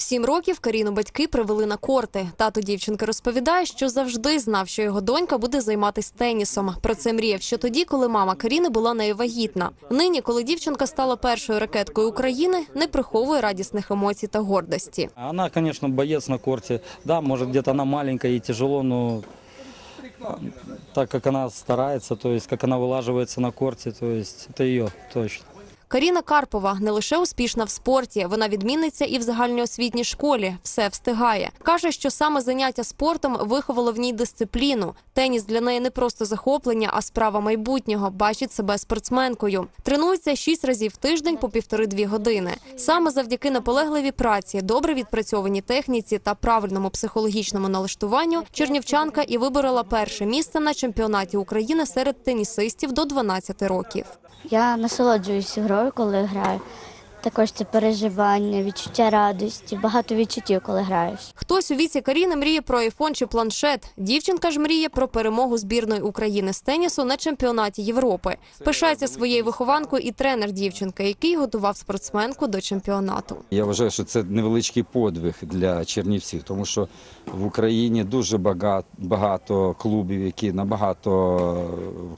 Сім років Каріну батьки привели на корти. Тато дівчинки розповідає, що завжди знав, що його донька буде займатися тенісом. Про це мріяв ще тоді, коли мама Каріни була нею вагітна. Нині, коли дівчинка стала першою ракеткою України, не приховує радісних емоцій та гордості. Она, конечно, боец на корте. Да, может, где-то она маленькая и тяжело, но а, так как она старается, то есть как она вылаживается на корте, то есть это ее точно. Каріна Карпова не лише успішна в спорті, вона відмінниця і в загальноосвітній школі. Все встигає. Каже, що саме заняття спортом виховало в ній дисципліну. Теніс для неї не просто захоплення, а справа майбутнього. Бачить себе спортсменкою. Тренується шість разів в тиждень по півтори-дві години. Саме завдяки наполегливій праці, добре відпрацьованій техніці та правильному психологічному налаштуванню чернівчанка і виборола перше місце на чемпіонаті України серед тенісистів до 12 років. Я насолоджуюсь грою, коли граю. Також це переживання, відчуття радості, багато відчуттів, коли граєш. Хтось у віці Каріни мріє про айфон чи планшет. Дівчинка ж мріє про перемогу збірної України з тенісу на чемпіонаті Європи. Пишається своєю вихованкою і тренер дівчинки, який готував спортсменку до чемпіонату. Я вважаю, що це невеличкий подвиг для чернівців, тому що в Україні дуже багато, багато клубів, які набагато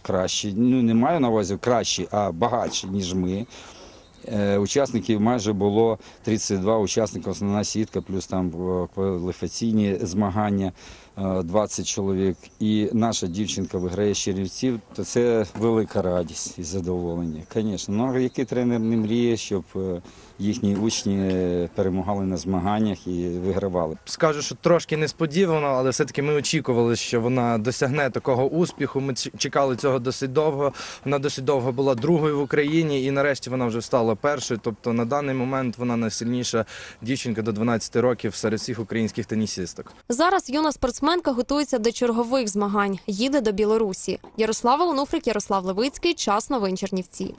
кращі. Ну не маю на увазі кращі, а багатші, ніж ми. Е, Учасників майже було 32 учасника, основна сітка, плюс там е, кваліфікаційні змагання, е, 20 чоловік. І наша дівчинка виграє з Чернівців, то це велика радість і задоволення. Звісно, ну який тренер не мріє, щоб е, їхні учні е, перемагали на змаганнях і вигравали. Скажу, що трошки несподівано, але все-таки ми очікували, що вона досягне такого успіху. Ми чекали цього досить довго. Вона досить довго була другою в Україні, і нарешті вона вже стала першою. Тобто на даний момент вона найсильніша дівчинка до 12 років серед всіх українських тенісісток. Зараз юна спортсменка готується до чергових змагань. Їде до Білорусі. Ярослава Онуфрик, Ярослав Левицький. Час новин Чернівці.